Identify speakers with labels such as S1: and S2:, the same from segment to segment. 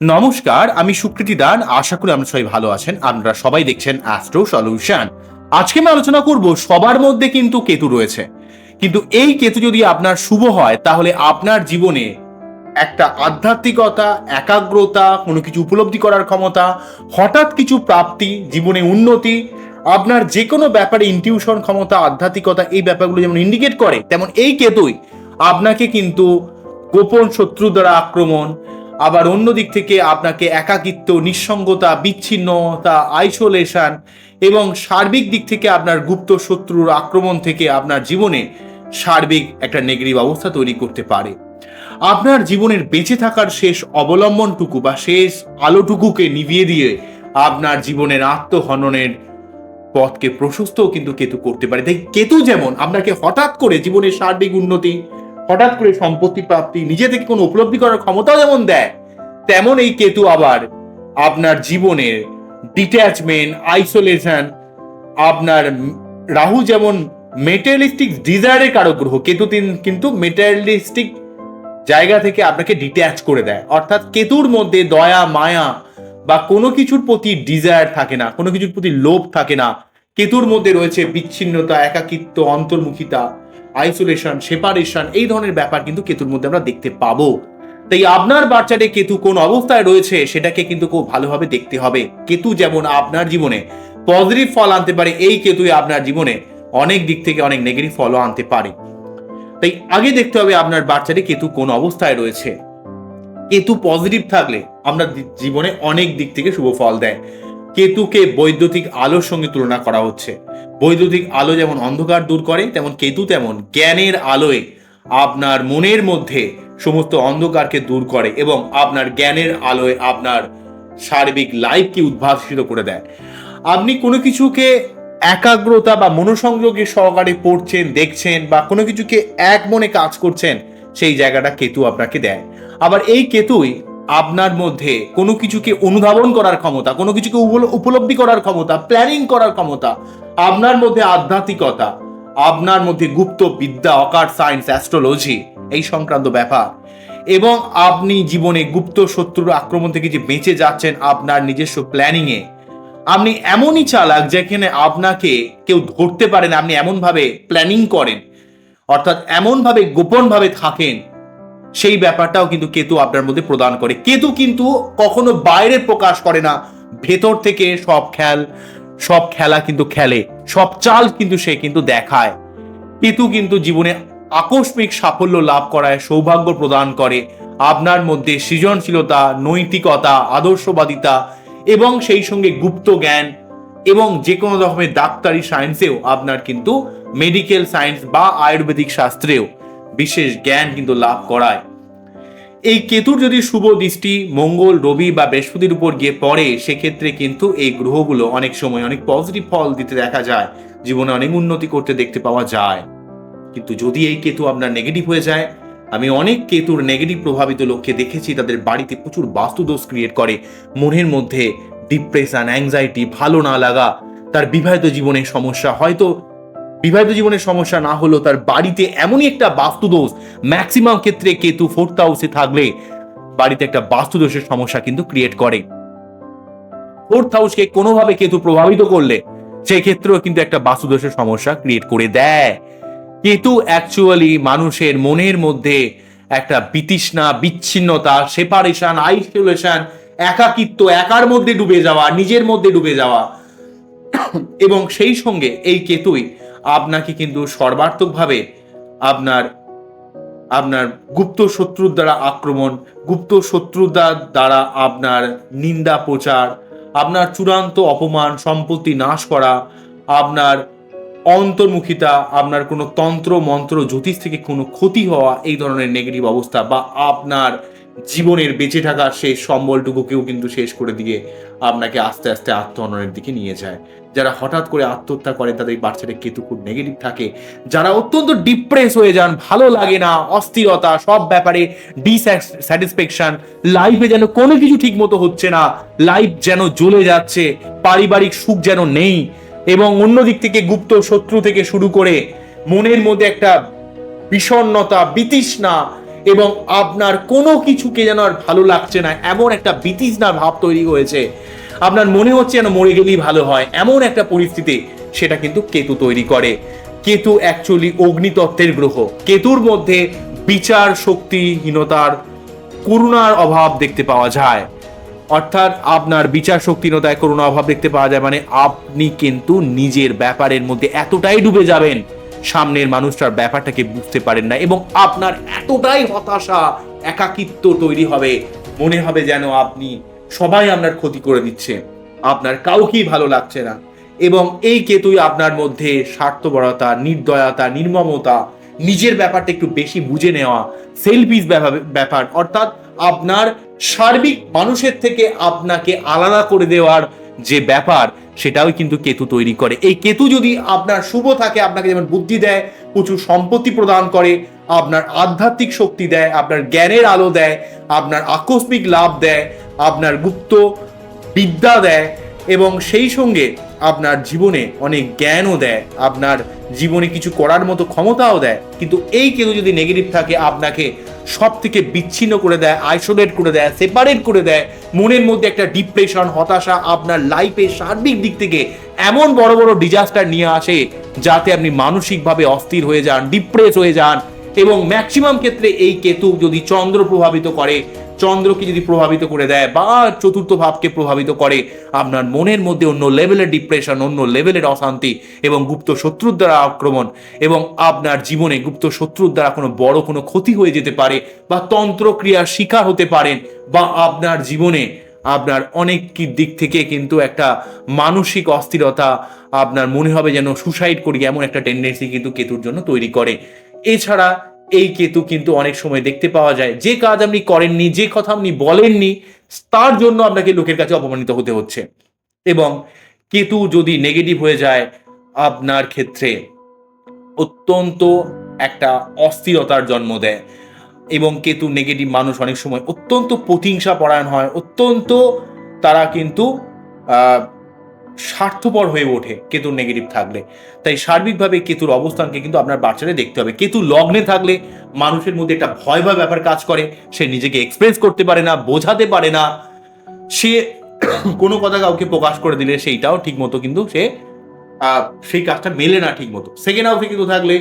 S1: নমস্কার, আমি সুকৃতি দান। আশা করি আমরা সবাই ভালো আছেন। আপনারা সবাই দেখছেন অ্যাস্ট্রো সলিউশন আজকে আমি আলোচনা করব, সবার মধ্যে কিন্তু কেতু রয়েছে। কিন্তু এই কেতু যদি আপনার শুভ হয়, তাহলে আপনার জীবনে একটা আধ্যাত্মিকতা, একাগ্রতা, কোনো কিছু উপলব্ধি করার ক্ষমতা, হঠাৎ কিছু প্রাপ্তি, জীবনে উন্নতি, আপনার যে কোনো ব্যাপারে ইনটিউশন ক্ষমতা, আধ্যাত্মিকতা, এই ব্যাপারগুলো যেমন ইন্ডিকেট করে, তেমন এই কেতুই আপনাকে কিন্তু গোপন শত্রু দ্বারা আক্রমণ আবার অন্য দিক থেকে আপনাকে একাকিত্ব, নিঃসঙ্গতা, বিচ্ছিন্নতা আইসোলেশন এবং সার্বিক দিক থেকে আপনার গুপ্ত শত্রুর আক্রমণ থেকে আপনার জীবনে সার্বিক একটা নেগেটিভ অবস্থা তৈরি করতে পারে। আপনার জীবনের বেঁচে থাকার শেষ অবলম্বনটুকু বা শেষ আলোটুকুকে নিভিয়ে দিয়ে আপনার জীবনের আত্মহননের পথকে প্রশস্তও কিন্তু কেতু করতে পারে। তাই কেতু যেমন, আপনাকে হঠাৎ করে জীবনের সার্বিক উন্নতি হঠাৎ করে সম্পত্তি প্রাপ্তি, নিজে থেকে কোনো উপলব্ধি করার ক্ষমতাও যেমন দেয় তেমন এই কেতু আবার আপনার জীবনের ডিট্যাচমেন্ট আইসোলেশন আপনার রাহু যেমন মেটেরিয়ালিস্টিক ডিজায়ারের কারক গ্রহ, কেতু তিন- কিন্তু মেটেরিয়ালিস্টিক জায়গা থেকে আপনাকে ডিট্যাচ করে দেয়। অর্থাৎ কেতুর মধ্যে দয়া, মায়া বা কোনো কিছুর প্রতি ডিজায়ার থাকে না, কোনো কিছুর প্রতি লোভ থাকে না। কেতুর মধ্যে রয়েছে বিচ্ছিন্নতা, একাকিত্ব, অন্তর্মুখিতা আইসোলেশন সেপারেশন এই ধরনের ব্যাপার কিন্তু কেতুর মধ্যে আমরা দেখতে পাবো। তাই আপনার বাচ্চাটি কেতু কোন অবস্থায় রয়েছে, সেটাকে কিন্তু খুব ভালোভাবে দেখতে হবে। কেতু যেমন আপনার জীবনে পজিটিভ ফল আনতে পারে, এই কেতুই আপনার জীবনে অনেক দিক থেকে অনেক নেগেটিভ ফলও আনতে পারে। তাই আগে দেখতে হবে আপনার বাচ্চাটি কেতু কোন অবস্থায় রয়েছে। কেতু পজিটিভ থাকলে আমরা জীবনে অনেক দিক থেকে শুভ ফল দেয়। কেতুকে বৈদ্যুতিক আলোর সঙ্গে তুলনা করা হচ্ছে। বৈদ্যুতিক আলো যেমন অন্ধকার দূর করে, তেমন কেতু তেমন জ্ঞানের আলোয় আপনার মনের মধ্যে সমস্ত অন্ধকারকে দূর করে এবং আপনার জ্ঞানের আলোয় আপনার সার্বিক লাইফকে উদ্ভাসিত করে দেয়। আপনি কোনো কিছুকে একাগ্রতা বা মনোসংযোগে সহকারে পড়ছেন, দেখছেন বা কোনো কিছুকে এক মনে কাজ করছেন, সেই জায়গাটা কেতু আপনাকে দেয়। আবার এই কেতুই আপনার মধ্যে কোনো কিছুকে অনুধাবন করার ক্ষমতা, কোনো কিছুকে উপলব্ধি করার ক্ষমতা প্ল্যানিং করার ক্ষমতা, আপনার মধ্যে আধ্যাত্মিকতা, আপনার মধ্যে গুপ্ত বিদ্যা অকার সায়েন্স অ্যাস্ট্রোলজি এই সংক্রান্ত ব্যাপার। এবং আপনি জীবনে গুপ্ত শত্রুর আক্রমণ থেকে যে বেঁচে যাচ্ছেন আপনার নিজস্ব প্ল্যানিংয়ে আপনি এমনই চালাক যেখানে আপনাকে কেউ ধরতে পারে না, আপনি এমনভাবে প্ল্যানিং করেন, অর্থাৎ এমনভাবে গোপনভাবে থাকেন সেই ব্যাপারটাও কিন্তু কেতু আপনার মধ্যে প্রদান করে। কেতু কিন্তু কখনো বাইরে প্রকাশ করে না। ভেতর থেকে সব খেল, সব খেলা কিন্তু খেলে, সব চাল কিন্তু সে কিন্তু দেখায়। কেতু কিন্তু জীবনে আকস্মিক সাফল্য লাভ করায়, সৌভাগ্য প্রদান করে। আপনার মধ্যে সৃজনশীলতা, নৈতিকতা, আদর্শবাদিতা এবং সেই সঙ্গে গুপ্ত জ্ঞান এবং যে কোনো রকমের ডাক্তারি সায়েন্সেও আপনার কিন্তু মেডিকেল সায়েন্স বা আয়ুর্বেদিক শাস্ত্রেও বিশেষ জ্ঞান কিন্তু লাভ করায়। এই কেতুর যদি শুভ দৃষ্টি মঙ্গল, রবি বা বৃহস্পতির উপর গিয়ে পড়ে, সেক্ষেত্রে কিন্তু এই গ্রহগুলো অনেক সময় অনেক পজিটিভ ফল দিতে দেখা যায়, জীবনে অনেক উন্নতি করতে দেখতে পাওয়া যায়। কিন্তু যদি এই কেতু আপনার নেগেটিভ হয়ে যায়, আমি অনেক কেতুর নেগেটিভ প্রভাবিত লোককে দেখেছি, তাদের বাড়িতে প্রচুর বাস্তুদোষ ক্রিয়েট করে। মনের মধ্যে ডিপ্রেশন অ্যাংজাইটি ভালো না লাগা, তার বিবাহিত জীবনের সমস্যা, হয়তো বিবাহিত জীবনের সমস্যা না হলেও তার বাড়িতে এমনই একটা বাস্তুদোষ। ম্যাক্সিমাম ক্ষেত্রে কেতু ফোর্থ হাউসে থাকলে বাড়িতে একটা বাস্তুদোষের সমস্যা কিন্তু ক্রিয়েট করে। ফোর্থ হাউসকে কোনোভাবে কেতু প্রভাবিত করলে, সেক্ষেত্রেও কিন্তু একটা বাস্তুদোষের সমস্যা ক্রিয়েট করে দেয়। কেতু অ্যাকচুয়ালি মানুষের মনের মধ্যে একটা বিতৃষ্ণা, বিচ্ছিন্নতা সেপারেশন আইসোলেশন একাকিত্ব, একার মধ্যে ডুবে যাওয়া, নিজের মধ্যে ডুবে যাওয়া। এবং সেই সঙ্গে এই কেতুই আপনাকে কিন্তু সর্বার্থকভাবে আপনার আপনার গুপ্ত শত্রুর দ্বারা আক্রমণ, গুপ্ত শত্রুর দ্বা- দ্বারা আপনার নিন্দা প্রচার, আপনার চূড়ান্ত অপমান, সম্পত্তি নাশ করা, আপনার অন্তর্মুখিতা, আপনার কোনো তন্ত্র, মন্ত্র, জ্যোতিষ থেকে কোনো ক্ষতি হওয়া, এই ধরনের নেগেটিভ অবস্থা বা আপনার জীবনের বেঁচে থাকার শেষ সম্বলটুকুকেও কিন্তু শেষ করে দিয়ে আপনাকে আস্তে আস্তে আত্মহননের দিকে নিয়ে যায়। যারা হঠাৎ করে আত্মহত্যা করে, তাদের বাচ্চাটা কেতু খুব নেগেটিভ থাকে। যারা অত্যন্ত ডিপ্রেস হয়ে যান, ভালো লাগে না, অস্থিরতা, সব ব্যাপারে ডিস্যাটিসফ্যাকশন লাইফে যেন কোনো কিছু ঠিক মতো হচ্ছে না লাইফ যেন জ্বলে যাচ্ছে, পারিবারিক সুখ যেন নেই এবং অন্য দিক থেকে গুপ্ত শত্রু থেকে শুরু করে মনের মধ্যে একটা বিষণ্ণতা, বিতৃষ্ণা এবং আপনার কোনো কিছুকে যেন আর ভালো লাগছে না, এমন একটা বিতৃষ্ণার ভাব তৈরি হয়েছে। আপনার মনে হচ্ছে যেন মরে গেলেই ভালো হয়, এমন একটা পরিস্থিতি, সেটা কিন্তু কেতু তৈরি করে। কেতু অ্যাকচুয়ালি অগ্নিতত্ত্বের গ্রহ। কেতুর মধ্যে বিচার শক্তিহীনতার করুণার অভাব দেখতে পাওয়া যায়। অর্থাৎ আপনার বিচার শক্তিহীনতায় করুণা অভাব দেখতে পাওয়া যায় মানে আপনি কিন্তু নিজের ব্যাপারের মধ্যে এতটাই ডুবে যাবেন। সামনের মানুষটার ব্যাপারটাকে বুঝতে পারেন না এবং আপনার এতটাই হতাশা, একাকিত্ব তৈরি হবে। মনে হবে যেন আপনি সবাই আপনার ক্ষতি করে দিচ্ছে। আপনার কাউকেই ভালো লাগছে না। এবং এই কেতুই আপনার মধ্যে স্বার্থপরতা, নির্দয়তা, নির্মমতা, নিজের ব্যাপারটা একটু বেশি বুঝে নেওয়া সেলফিস ব্যাপার, অর্থাৎ আপনার সার্বিক মানুষের থেকে আপনাকে আলাদা করে দেওয়ার যে ব্যাপার সেটাও কিন্তু কেতু তৈরি করে। এই কেতু যদি আপনার শুভ থাকে, আপনাকে যেমন বুদ্ধি দেয়, প্রচুর সম্পত্তি প্রদান করে, আপনার আধ্যাত্মিক শক্তি দেয়, আপনার জ্ঞানের আলো দেয়, আপনার আকস্মিক লাভ দেয়, আপনার গুপ্ত বিদ্যা দেয় এবং সেই সঙ্গে আপনার জীবনে অনেক জ্ঞানও দেয়। আপনার জীবনে কিছু করার মতো ক্ষমতাও দেয়। কিন্তু এই কেউ যদি নেগেটিভ থাকে, আপনাকে সব থেকে বিচ্ছিন্ন করে দেয় আইসোলেট করে দেয় সেপারেট করে দেয়। মনের মধ্যে একটা ডিপ্রেশন হতাশা আপনার লাইফের সার্বিক দিক থেকে এমন বড় বড় ডিজাস্টার নিয়ে আসে, যাতে আপনি মানসিকভাবে অস্থির হয়ে যান ডিপ্রেস হয়ে যান এবং ম্যাক্সিমাম ক্ষেত্রে এই কেতু যদি চন্দ্র প্রভাবিত করে চন্দ্রকে যদি প্রভাবিত করে দেয় বা চতুর্থ ভাবকে প্রভাবিত করে, আপনার মনের মধ্যে অন্য লেভেলের ডিপ্রেশন অন্য লেভেলের অশান্তি এবং গুপ্ত শত্রুর দ্বারা আক্রমণ এবং আপনার জীবনে গুপ্ত শত্রুর দ্বারা কোনো বড় কোনো ক্ষতি হয়ে যেতে পারে বা তন্ত্রক্রিয়ার শিকার হতে পারেন বা আপনার জীবনে আপনার অনেক কি দিক থেকে কিন্তু একটা মানসিক অস্থিরতা আপনার মনে হবে যেন সুসাইড করি এমন একটা টেন্ডেন্সি কিন্তু কেতুর জন্য তৈরি করে। এছাড়া এই কেতু কিন্তু অনেক সময় দেখতে পাওয়া যায়। যে কাজ আপনি করেননি, যে কথা আপনি বলেননি, তার জন্য আপনাকে লোকের কাছে অপমানিত হতে হচ্ছে। এবং কেতু যদি নেগেটিভ হয়ে যায়, আপনার ক্ষেত্রে অত্যন্ত একটা অস্থিরতার জন্ম দেয়। এবং কেতু নেগেটিভ মানুষ অনেক সময় অত্যন্ত প্রতিহিংসা পরায়ণ হয়, অত্যন্ত তারা কিন্তু স্বার্থপর হয়ে ওঠে কেতুর নেগেটিভ থাকলে। তাই সার্বিকভাবে কেতুর অবস্থানকে কিন্তু আপনার বাচ্চারে দেখতে হবে। কেতু লগ্নে থাকলে মানুষের মধ্যে একটা ভয় ভয় ব্যাপার কাজ করে। সে নিজেকে এক্সপ্রেস করতে পারে না, বোঝাতে পারে না। সে কোনো কথা কাউকে প্রকাশ করে দিলে সেইটাও ঠিক মতো কিন্তু সে সেই কাজটা মেলে না ঠিক মতো সেকেন্ড হাউসে কিন্তু থাকলে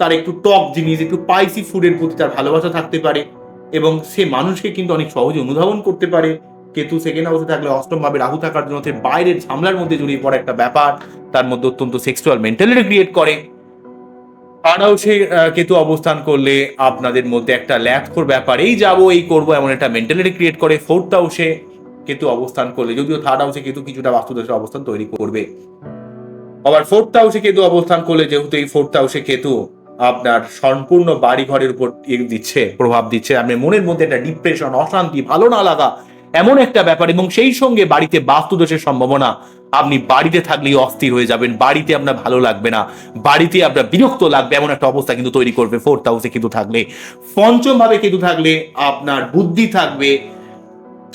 S1: তার একটু টক জিনিস, একটু স্পাইসি ফুডের প্রতি তার ভালোবাসা থাকতে পারে এবং সে মানুষকে কিন্তু অনেক সহজে অনুধাবন করতে পারে। কেতু সেকেন্ড হাউসে থাকলে অষ্টম ভাবে রাহু থাকার জন্য বাইরের ঝামলার মধ্যে জড়িয়ে পড়া একটা ব্যাপার। তার মধ্যে অত্যন্ত সেক্সুয়াল মেন্টালিটি ক্রিয়েট করে। থার্ড হাউসে কেতু অবস্থান করলে আপনাদের মধ্যে একটা ল্যাথখোর ব্যাপার। এই যাব, এই করব এমন একটা মেন্টালিটি ক্রিয়েট করে। ফোর্থ হাউসে কেতু অবস্থান করলে, যদিও থার্ড হাউসে কেতু কিছুটা বাস্তুদোষের অবস্থান তৈরি করবে। আবার ফোর্থ হাউসে কেতু অবস্থান করলে, যেহেতু এই ফোর্থ হাউসে কেতু আপনার সম্পূর্ণ বাড়ি ঘরের উপর ইয়ে দিচ্ছে, প্রভাব দিচ্ছে। আপনার মনের মধ্যে একটা ডিপ্রেশন অশান্তি, ভালো না লাগা এমন একটা ব্যাপার এবং সেই সঙ্গে বাড়িতে বাস্তুদোষের সম্ভাবনা। আপনি বাড়িতে থাকলেই অস্থির হয়ে যাবেন, বাড়িতে আপনার ভালো লাগবে না, বাড়িতে আপনার বিরক্ত লাগবে এমন একটা অবস্থা কিন্তু তৈরি করবে ফোর্থ হাউসে কিন্তু থাকলে। পঞ্চম ভাবে কিন্তু থাকলে আপনার বুদ্ধি থাকবে,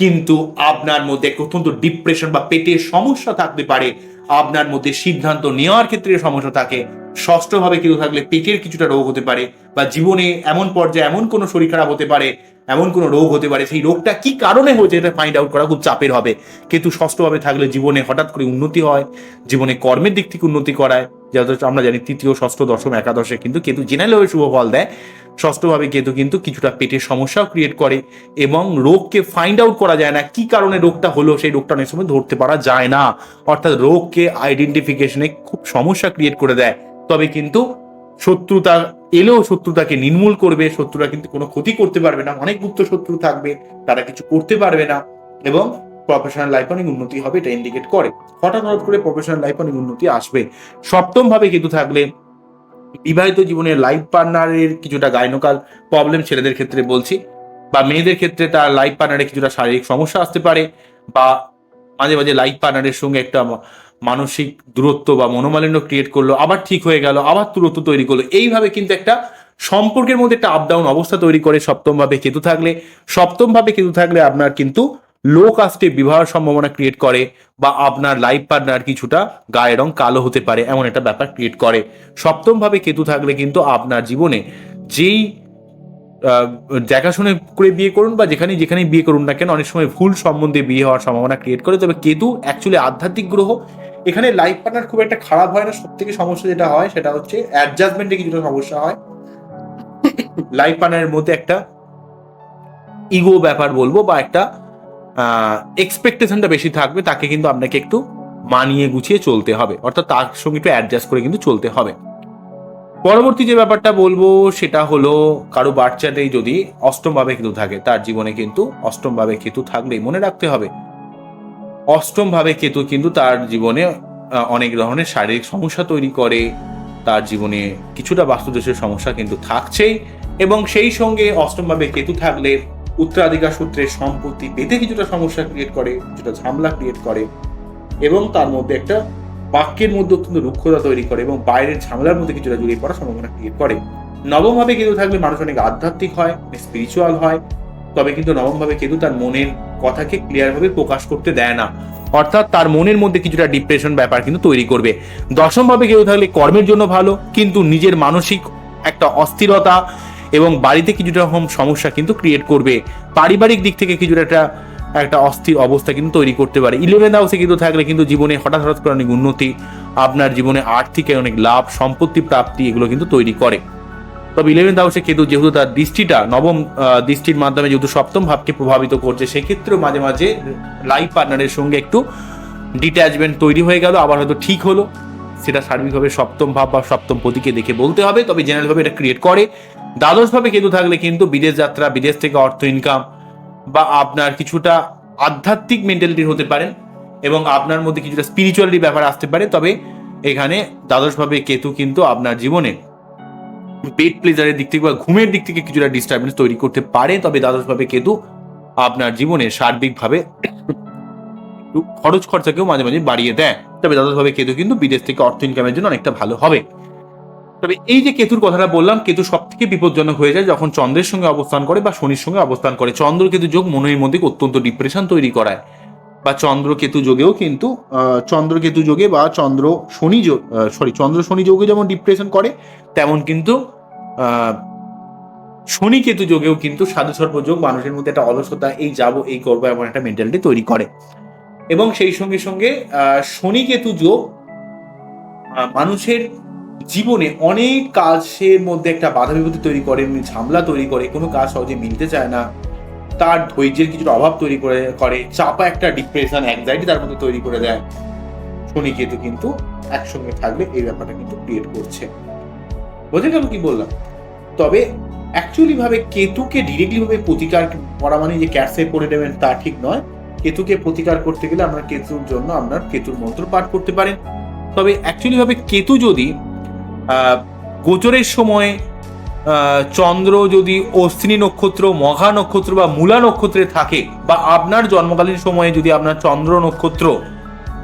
S1: কিন্তু আপনার মধ্যে অত্যন্ত ডিপ্রেশন বা পেটের সমস্যা থাকতে পারে। আপনার মধ্যে সিদ্ধান্ত নেওয়ার ক্ষেত্রে সমস্যা থাকে। ষষ্ঠভাবে কিন্তু থাকলে পেটের কিছুটা রোগ হতে পারে বা জীবনে এমন পর্যায়ে এমন কোনো শরীর খারাপ হতে পারে এমন কোনো রোগ হতে পারে, সেই রোগটা কি কারণে হয়েছে এটা ফাইন্ড আউট করা খুব চাপের হবে। কিন্তু ষষ্ঠভাবে থাকলে জীবনে হঠাৎ করে উন্নতি হয়, জীবনে কর্মের দিক থেকে উন্নতি করায় যথেষ্ট আমরা জানি তৃতীয়, ষষ্ঠ, দশম, একাদশে কিন্তু কেতু জেনারেলভাবে শুভ ফল দেয়। ষষ্ঠভাবে কেতু কিন্তু কিছুটা পেটের সমস্যাও ক্রিয়েট করে এবং রোগকে ফাইন্ড আউট করা যায় না, কি কারণে রোগটা হলো সেই রোগটা অনেক সময় ধরতে পারা যায় না। অর্থাৎ রোগকে আইডেন্টিফিকেশনে খুব সমস্যা ক্রিয়েট করে দেয়। তবে কিন্তু শত্রুতা এলেও শত্রুতাকে নির্মূল করবে, শত্রুরা কিন্তু কোনো ক্ষতি করতে পারবে না, অনেক গুপ্ত শত্রু থাকবে, তারা কিছু করতে পারবে না এবং প্রফেশনাল লাইফ অনেক উন্নতি হবে, এটা ইন্ডিকেট করে। হঠাৎ হঠাৎ করে প্রফেশনাল লাইফ অনেক উন্নতি আসবে। সপ্তম ভাবে কিন্তু থাকলে বিবাহিত জীবনের লাইফ পার্টনারের কিছুটা গাইনোকাল প্রবলেম ছেলেদের ক্ষেত্রে বলছি, বা মেয়েদের ক্ষেত্রে তার লাইফ পার্টনারের কিছুটা শারীরিক সমস্যা আসতে পারে, বা মাঝে মাঝে লাইফ পার্টনারের সঙ্গে একটা মানসিক দূরত্ব বা মনোমালিন্য ক্রিয়েট করল, আবার ঠিক হয়ে গেল, আবার দূরত্ব তৈরি করল। এইভাবে কিন্তু একটা সম্পর্কের মধ্যে একটা আপ ডাউন অবস্থা তৈরি করে সপ্তম ভাবে কেতু থাকলে। সপ্তম ভাবে কেতু থাকলে আপনার কিন্তু লো কাস্টে বিবাহের সম্ভাবনা ক্রিয়েট করে বা আপনার লাইফ পার্টনার কিছুটা গায়ের রং কালো হতে পারে এমন একটা ব্যাপার ক্রিয়েট করে। সপ্তম ভাবে কেতু থাকলে কিন্তু আপনার জীবনে যেই দেখাশুনে করে বিয়ে করুন বা যেখানে যেখানে বিয়ে করুন না কেন, অনেক সময় ভুল সম্বন্ধে বিয়ে হওয়ার সম্ভাবনা ক্রিয়েট করে। তবে কেতু অ্যাকচুয়ালি আধ্যাত্মিক গ্রহ এখানে লাইফ পার্টনার খুব একটা খারাপ হয় না সব থেকে সমস্যা যেটা হয় সেটা হচ্ছে অ্যাডজাস্টমেন্টে কিছুটা সমস্যা হয়। লাইফ পার্টনারের মধ্যে একটা ইগো ব্যাপার বলব বা একটা এক্সপেকটেশনটা বেশি থাকবে, তাকে কিন্তু আপনাকে একটু মানিয়ে গুছিয়ে চলতে হবে। অর্থাৎ তার সঙ্গে একটু অ্যাডজাস্ট করে কিন্তু চলতে হবে। পরবর্তী যে ব্যাপারটা বলব সেটা হলো, কারও বাচ্চাতেই যদি অষ্টম ভাবে কেতু থাকে, তার জীবনে কিন্তু অষ্টম ভাবে কেতু থাকলেই মনে রাখতে হবে। অষ্টম ভাবে কেতু কিন্তু তার জীবনে অনেক ধরনের শারীরিক সমস্যা তৈরি করে। তার জীবনে কিছুটা বাস্তুদোষের সমস্যা কিন্তু থাকছেই এবং সেই সঙ্গে অষ্টম ভাবে কেতু থাকলে উত্তরাধিকার সূত্রে সম্পত্তি পেতে কিছুটা সমস্যা ক্রিয়েট করে, কিছুটা ঝামেলা ক্রিয়েট করে এবং তার মধ্যে একটা বাক্যের মধ্যে অত্যন্ত রুক্ষতা তৈরি করে এবং বাইরের ঝামেলার মধ্যে কিছুটা জড়িয়ে পড়ার সম্ভাবনা ক্রিয়েট করে। নবমভাবে কেতু থাকলে মানুষ অনেক আধ্যাত্মিক হয় স্পিরিচুয়াল হয় তবে কিন্তু নবম ভাবে কেতু তার মনের কথাকে ক্লিয়ার ভাবে প্রকাশ করতে দেয় না। অর্থাৎ তার মনের মধ্যে কিছুটা ডিপ্রেশন ব্যাপার কিন্তু তৈরি করবে। দশম ভাবে কেউ থাকলে কর্মের জন্য ভালো, কিন্তু নিজের মানসিক একটা অস্থিরতা এবং বাড়িতে কিছুটা রকম সমস্যা কিন্তু ক্রিয়েট করবে। পারিবারিক দিক থেকে কিছুটা একটা একটা অস্থির অবস্থা কিন্তু তৈরি করতে পারে। ইলেভেন হাউসে কিন্তু থাকলে কিন্তু জীবনে হঠাৎ হঠাৎ করে অনেক উন্নতি, আপনার জীবনে আর্থিক অনেক লাভ, সম্পত্তি প্রাপ্তি এগুলো কিন্তু তৈরি করে। তবে ইলেভেন্থ হাউসে কেতু যেহেতু তার দৃষ্টিটা, নবম দৃষ্টির মাধ্যমে যেহেতু সপ্তম ভাবকে প্রভাবিত করছে, সেক্ষেত্রেও মাঝে মাঝে লাইফ পার্টনারের সঙ্গে একটু ডিট্যাচমেন্ট তৈরি হয়ে গেল, আবার হয়তো ঠিক হলো। সেটা সার্বিকভাবে সপ্তম ভাব বা সপ্তম পতিকে দেখে বলতে হবে, তবে জেনারেলভাবে এটা ক্রিয়েট করে। দ্বাদশভাবে কেতু থাকলে কিন্তু বিদেশ যাত্রা, বিদেশ থেকে অর্থ ইনকাম বা আপনার কিছুটা আধ্যাত্মিক মেন্টালিটির হতে পারেন এবং আপনার মধ্যে কিছুটা স্পিরিচুয়ালিটি ব্যাপার আসতে পারে। তবে এখানে দ্বাদশভাবে কেতু কিন্তু আপনার জীবনে পেট প্লেজারের দিক থেকে বা ঘুমের দিক থেকে কিছুটা ডিস্টারবেন্স তৈরি করতে পারে, তবে দ্বাদশভাবে কেতু আপনার জীবনে সার্বিকভাবে খরচ খরচাকেও মাঝে মাঝে বাড়িয়ে দেয়। তবে দ্বাদশভাবে কেতু কিন্তু বিদেশ থেকে অর্থ ইনকামের জন্য অনেকটা ভালো হবে। তবে এই যে কেতুর কথাটা বললাম, কেতু সব থেকে বিপজ্জনক হয়ে যায় যখন চন্দ্রের সঙ্গে অবস্থান করে বা শনির সঙ্গে অবস্থান করে। চন্দ্র কেতু যোগ মনের মধ্যে অত্যন্ত ডিপ্রেশন তৈরি করায়। বা চন্দ্রকেতু যোগেও কিন্তু আহ, চন্দ্র যোগে বা চন্দ্র শনি যোগ সরি চন্দ্র শনি যোগে যেমন ডিপ্রেশন করে তেমন কিন্তু শনি কেতু যোগেও কিন্তু সাধু সর্ব যোগ মানুষের মধ্যে একটা অলসতা এই যাব এই করব এমন একটা মেন্টালিটি তৈরি করে। এবং সেই সঙ্গে সঙ্গে শনি কেতু যোগ মানুষের জীবনে অনেক কাজের মধ্যে একটা বাধা বিপত্তি তৈরি করে ঝামেলা তৈরি করে কোনো কাজ সহজে মিলতে চায় না। তার ধৈর্যের কিছুটা অভাব তৈরি করে করে। চাপা একটা ডিপ্রেশন অ্যাংজাইটি তার মধ্যে তৈরি করে দেয়। শনি কেতু কিন্তু একসঙ্গে থাকলে এই ব্যাপারটা কিন্তু ক্রিয়েট করছে। বোঝা গেল কি বললাম? তবে অ্যাকচুয়ালি ভাবে কেতুকে ডিরেক্টলি ভাবে প্রতিকার করা মানে যে ক্যাটসে পড়ে নেবেন তা ঠিক নয়। কেতুকে প্রতিকার করতে গেলে আপনার কেতুর জন্য আপনার কেতুর মন্ত্র পাঠ করতে পারেন তবে অ্যাকচুয়ালি ভাবে কেতু যদি গোচরের সময় চন্দ্র যদি অশ্বিনী নক্ষত্র, মঘা নক্ষত্র বা মূলা নক্ষত্রে থাকে বা আপনার জন্মকালীন সময়ে যদি আপনার চন্দ্র নক্ষত্র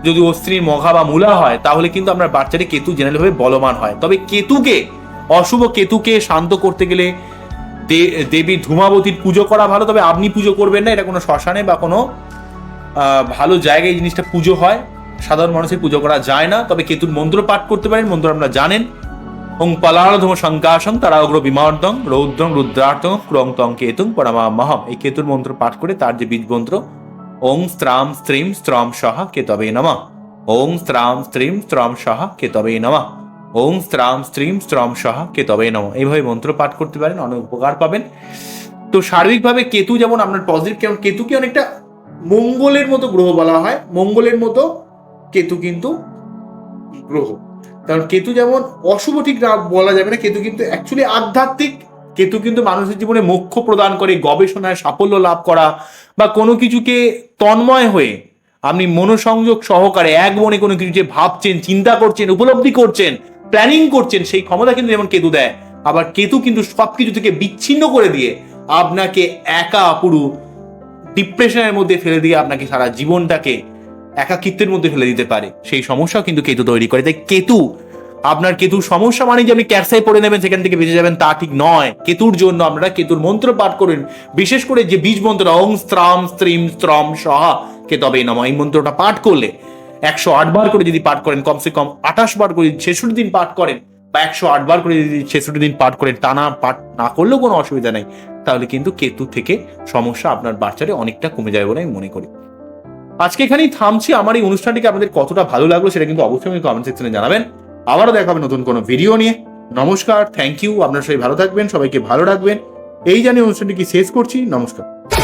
S1: যদি অশ্বিনী, মঘা বা মূলা হয়, তাহলে কিন্তু আপনার বাচ্চাটি কেতু জেনারেলভাবে বলবান হয়। তবে কেতুকে, অশুভ কেতুকে শান্ত করতে গেলে দেবী ধূমাবতীর পুজো করা ভালো, তবে আপনি পুজো করবেন না, এটা কোনো শ্মশানে বা কোনো ভালো জায়গায় এই জিনিসটা পুজো হয়। সাধারণ মানুষের পুজো করা যায় না, তবে কেতুর মন্ত্র পাঠ করতে পারেন, মন্ত্র আপনারা জানেন। ওং পলাধম শঙ্কাশং তারা অগ্র বিমার্দং রৌদ্রং রুদ্রার্থং ক্রং তং কেতুং পরমা মহম এই কেতুর মন্ত্র পাঠ করে তার যে বীজ মন্ত্র ওং স্ত্রাম স্ত্রীম স্ত্রম সহ কেতবে নমঃ ওং স্ত্রাম স্ত্রীম স্ত্রম সহ কেতবে নমঃ ওং স্ত্রাম স্ত্রীম স্ত্রম সহ কেতবে নমঃ এইভাবে মন্ত্র পাঠ করতে পারেন, অনেক উপকার পাবেন। তো সার্বিকভাবে কেতু যেমন আপনার পজিটিভ কেমন কেতুকে অনেকটা মঙ্গলের মতো গ্রহ বলা হয়। মঙ্গলের মতো কেতু কিন্তু গ্রহ। কারণ কেতু যেমন অশুভ ঠিক বলা যাবে না, কেতু কিন্তু অ্যাকচুয়ালি আধ্যাত্মিক। কেতু কিন্তু মানুষের জীবনে মোক্ষ প্রদান করে, গবেষণায় সাফল্য লাভ করা বা কোনো কিছুকে তন্ময় হয়ে আপনি মনোসংযোগ সহকারে এক মনে কোনো কিছু যে ভাবছেন, চিন্তা করছেন, উপলব্ধি করছেন প্ল্যানিং করছেন, সেই ক্ষমতা কিন্তু যেমন কেতু দেয়, আবার কেতু কিন্তু সব কিছু থেকে বিচ্ছিন্ন করে দিয়ে আপনাকে একা পুরো ডিপ্রেশনের মধ্যে ফেলে দিয়ে আপনাকে সারা জীবনটাকে একাকিত্বের মধ্যে ফেলে দিতে পারে। সেই সমস্যাও কিন্তু কেতু তৈরি করে। তাই কেতু, আপনার কেতুর সমস্যা মানে যে আপনি ক্যারসাই পড়ে নেবেন, সেখান থেকে বেঁচে যাবেন, তা ঠিক নয়। কেতুর জন্য আপনারা কেতুর মন্ত্র পাঠ করেন। বিশেষ করে যে বীজ মন্ত্র, ওং স্ত্রাম স্ত্রীম স্ত্রম সহা, কে তবে নম, এই মন্ত্রটা পাঠ করলে একশো আট বার করে যদি পাঠ করেন, কমসে কম আঠাশ বার করে ছেষট্টি দিন পাঠ করেন, বা একশো আটবার করে যদি ছেষট্টি দিন পাঠ করেন, টানা পাঠ না করলেও কোনো অসুবিধা নেই। তাহলে কিন্তু কেতু থেকে সমস্যা আপনার বাচ্চারে অনেকটা কমে যাবে বলে আমি মনে করি। আজকে এখানেই থামছি। আমার এই অনুষ্ঠানটিকে আপনাদের কতটা ভালো লাগল সেটা কিন্তু অবশ্যই কমেন্ট সেকশনে জানাবেন। আবারও দেখা হবে নতুন কোনো ভিডিও নিয়ে। নমস্কার থ্যাংক ইউ আপনারা সবাই ভালো থাকবেন, সবাইকে ভালো রাখবেন। এই জানিয়ে অনুষ্ঠানটিকে শেষ করছি। নমস্কার।